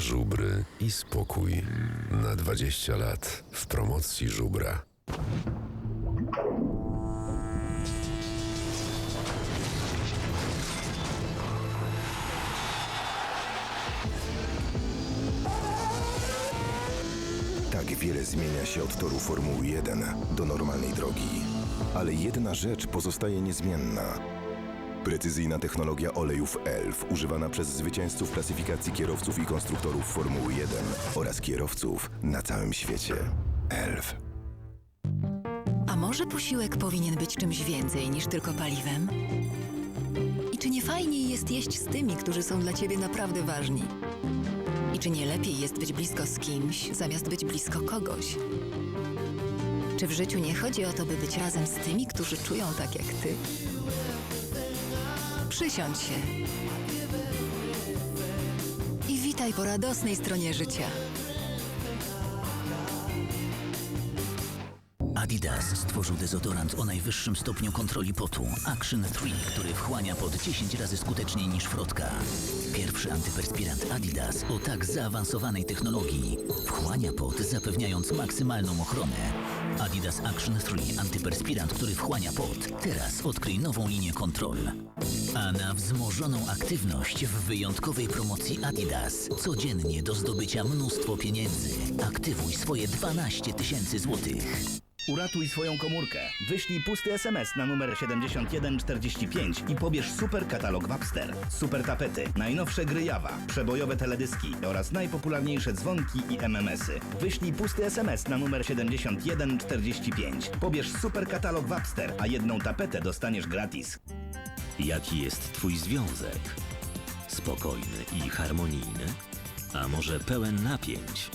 Żubry i spokój na 20 lat w promocji żubra. Tak wiele zmienia się od toru Formuły 1 do normalnej drogi. Ale jedna rzecz pozostaje niezmienna. Precyzyjna technologia olejów ELF używana przez zwycięzców klasyfikacji kierowców i konstruktorów Formuły 1 oraz kierowców na całym świecie. ELF. A może posiłek powinien być czymś więcej niż tylko paliwem? I czy nie fajniej jest jeść z tymi, którzy są dla ciebie naprawdę ważni? I czy nie lepiej jest być blisko z kimś, zamiast być blisko kogoś? Czy w życiu nie chodzi o to, by być razem z tymi, którzy czują tak jak ty? Przysiądź się. I witaj po radosnej stronie życia. Adidas stworzył dezodorant o najwyższym stopniu kontroli potu Action 3, który wchłania pot 10 razy skuteczniej niż frotka. Pierwszy antyperspirant Adidas o tak zaawansowanej technologii wchłania pot, zapewniając maksymalną ochronę. Adidas Action 3 antyperspirant, który wchłania pot. Teraz odkryj nową linię kontrol. A na wzmożoną aktywność w wyjątkowej promocji Adidas codziennie do zdobycia mnóstwo pieniędzy. Aktywuj swoje 12 tysięcy złotych. Uratuj swoją komórkę. Wyślij pusty SMS na numer 7145 i pobierz super katalog Webster. Super tapety, najnowsze gry Java, przebojowe teledyski oraz najpopularniejsze dzwonki i MMS-y. Wyślij pusty SMS na numer 7145. Pobierz super katalog Webster, a jedną tapetę dostaniesz gratis. Jaki jest Twój związek? Spokojny i harmonijny? A może pełen napięć?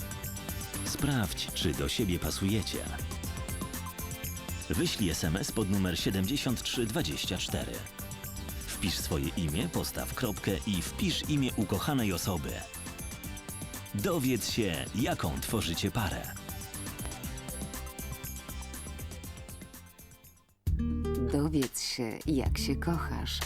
Sprawdź, czy do siebie pasujecie. Wyślij SMS pod numer 7324. Wpisz swoje imię, postaw kropkę i wpisz imię ukochanej osoby. Dowiedz się, jaką tworzycie parę. Dowiedz się, jak się kochasz.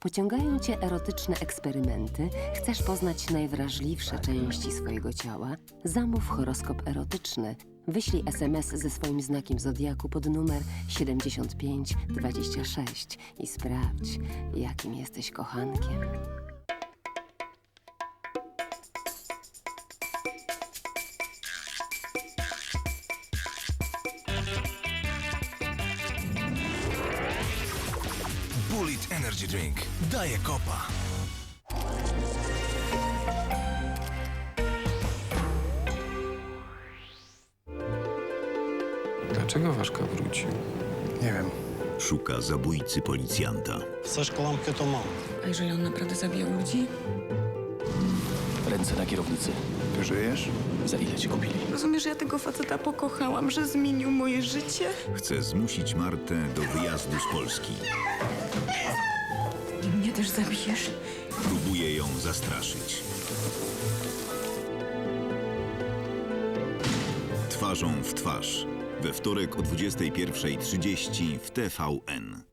Pociągają cię erotyczne eksperymenty, chcesz poznać najwrażliwsze części swojego ciała? Zamów horoskop erotyczny. Wyślij SMS ze swoim znakiem zodiaku pod numer 7526 i sprawdź, jakim jesteś kochankiem. Bullet Energy Drink. Daje kopa. Dlaczego Waszka wrócił? Nie wiem. Szuka zabójcy policjanta. Chcesz klamkę, to mam. A jeżeli on naprawdę zabijał ludzi? Ręce na kierownicy. Ty żyjesz? Za ile cię kupili? Rozumiesz, że ja tego faceta pokochałam, że zmienił moje życie? Chce zmusić Martę do wyjazdu z Polski. I mnie też zabijesz? Próbuje ją zastraszyć. Twarzą w twarz. We wtorek o 21.30 w TVN.